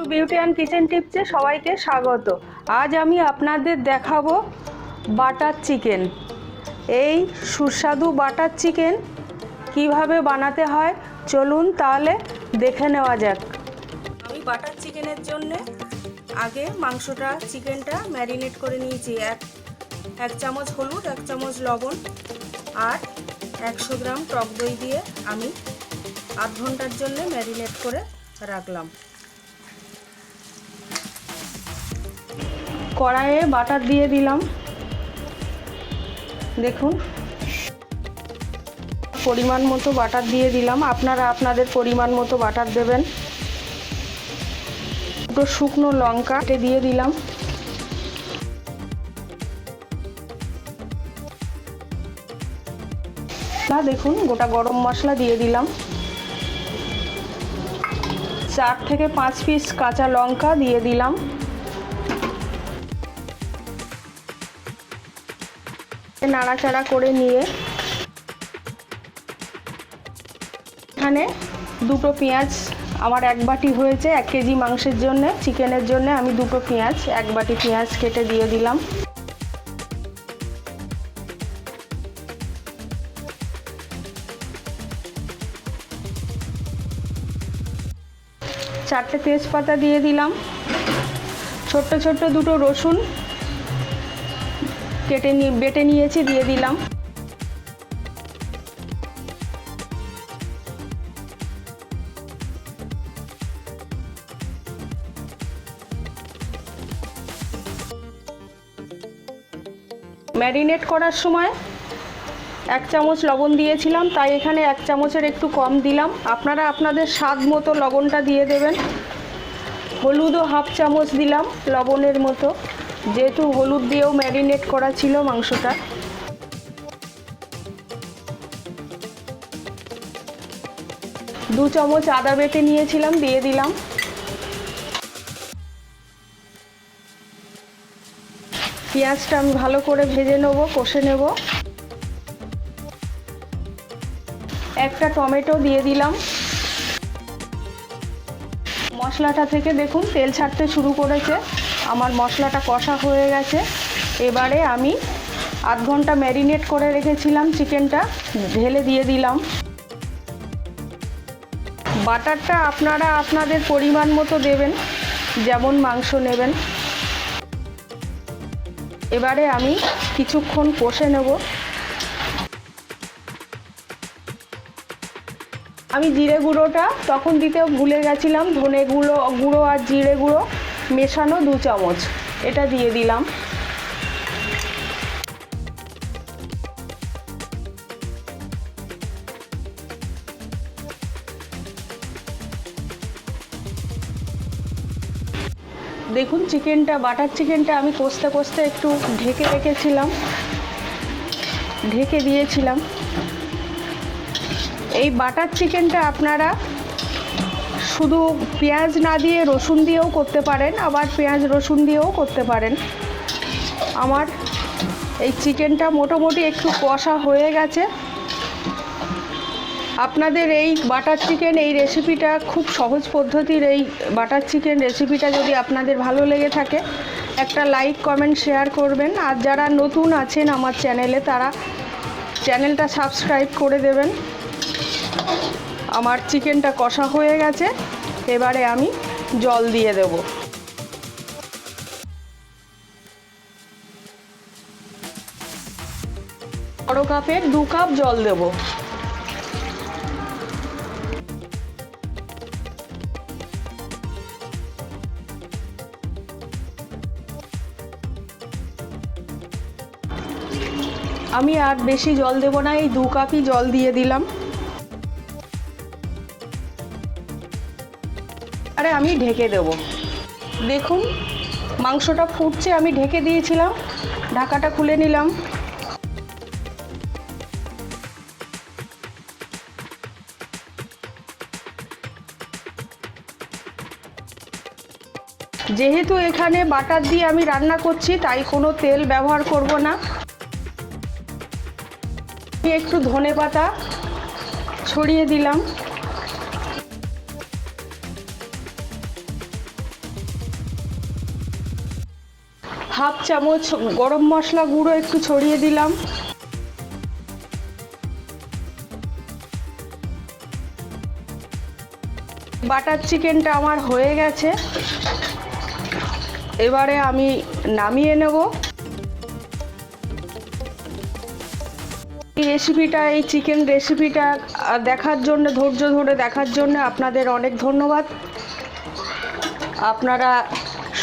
Two beauty and kitchen টিপসে সবাইকে স্বাগত। আজ আমি আপনাদের দেখাবো বাটার চিকেন। এই সুস্বাদু বাটার চিকেন কীভাবে বানাতে হয়, চলুন তাহলে দেখে নেওয়া যাক। আমি বাটার চিকেনের জন্য আগে মাংসটা, চিকেনটা ম্যারিনেট করে নিয়েছি। এক এক চামচ হলুদ, এক চামচ লবণ আর একশো গ্রাম টক দই দিয়ে আমি আধ ঘণ্টার জন্য ম্যারিনেট করে রাখলাম। কড়াইয়ে বাটার দিয়ে দিলাম। দেখুন, পরিমাণ মতো বাটার দিয়ে দিলাম। আপনারা আপনাদের পরিমাণ মতো বাটার দেবেন। দুটো শুকনো লঙ্কা কেটে দিয়ে দিলাম। দেখুন, গোটা গরম মশলা দিয়ে দিলাম। চার থেকে পাঁচ পিস কাঁচা লঙ্কা দিয়ে দিলাম। নাড়াচাড়া করে নিয়ে এখানে দুটো পেঁয়াজ আমার এক বাটি হয়েছে, এক কেজি মাংসের জন্য, চিকেনের জন্য আমি দুটো পেঁয়াজ, এক বাটি পেঁয়াজ কেটে দিয়ে দিলাম। চারটে তেজপাতা দিয়ে দিলাম। ছোট্ট ছোট্ট দুটো রসুন কেটে নিয়ে বেটে নিয়েছি, দিয়ে দিলাম। ম্যারিনেট করার সময় এক চামচ লবণ দিয়েছিলাম, তাই এখানে এক চামচের একটু কম দিলাম। আপনারা আপনাদের স্বাদ মতো লবণটা দিয়ে দেবেন। হলুদও হাফ চামচ দিলাম, লবণের মতো। যেহেতু হলুদ দিয়েও ম্যারিনেট করা ছিল মাংসটা। দু চামচ আদা বেটে নিয়েছিলাম, দিয়ে দিলাম। পেঁয়াজটা আমি ভালো করে ভেজে নেব, কষে নেব। একটা টমেটো দিয়ে দিলাম। মশলাটা থেকে দেখুন, তেল ছাড়তে শুরু করেছে। আমার মশলাটা কষা হয়ে গেছে। এবারে আমি আধ ঘণ্টা ম্যারিনেট করে রেখেছিলাম চিকেনটা, ঢেলে দিয়ে দিলাম। বাটারটা আপনারা আপনাদের পরিমাণ মতো দেবেন, যেমন মাংস নেবেন। এবারে আমি কিছুক্ষণ কষে নেব। আমি জিরে গুঁড়োটা তখন দিতে ভুলে গেছিলাম, ধনে গুঁড়ো গুঁড়ো আর জিরে গুঁড়ো। মেশানো দু চামচ। এটা দিয়ে দিলাম। দেখুন, চিকেনটা, বাটার চিকেনটা আমি কষতে কষতে একটু ঢেকে রেখেছিলাম। ঢেকে দিয়েছিলাম। এই বাটার চিকেনটা আপনারা শুধু পেঁয়াজ না দিয়ে রসুন দিয়েও করতে পারেন, আবার পেঁয়াজ, রসুন দিয়েও করতে পারেন। আমার এই চিকেনটা মোটামুটি একটু কষা হয়ে গেছে। আপনাদের এই বাটার চিকেন, এই রেসিপিটা খুব সহজ পদ্ধতির এই বাটার চিকেন রেসিপিটা যদি আপনাদের ভালো লেগে থাকে, একটা লাইক, কমেন্ট, শেয়ার করবেন। আর যারা নতুন আছেন আমার চ্যানেলে, তারা চ্যানেলটা সাবস্ক্রাইব করে দেবেন। আমার চিকেনটা কষা হয়ে গেছে, এবারে আমি জল দিয়ে দেব। বড় কাপের দু কাপ জল দেবো। আমি আর বেশি জল দেব না, এই দু কাপই জল দিয়ে দিলাম। আরে আমি ঢেকে দেব। দেখুন, মাংসটা ফুটছে, আমি ঢেকে দিয়েছিলাম, ঢাকাটা খুলে নিলাম। যেহেতু এখানে বাটার দিয়ে আমি রান্না করছি, তাই কোনো তেল ব্যবহার করব না। একটু ধনে পাতা ছড়িয়ে দিলাম। হাফ চামচ গরম মশলা গুঁড়ো একটু ছড়িয়ে দিলাম। বাটার চিকেনটা আমার হয়ে গেছে। এবারে আমি নামিয়ে নেব। এই রেসিপিটা এই চিকেন রেসিপিটা দেখার জন্য, ধৈর্য ধরে দেখার জন্য আপনাদের অনেক ধন্যবাদ। আপনারা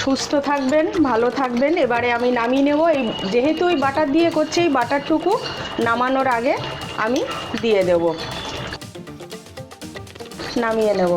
সুস্থ থাকবেন, ভালো থাকবেন। এবারে আমি নামিয়ে নেব। এই যেহেতু ওই বাটার দিয়ে করছে, এই বাটারটুকু নামানোর আগে আমি দিয়ে দেব। নামিয়ে নেব।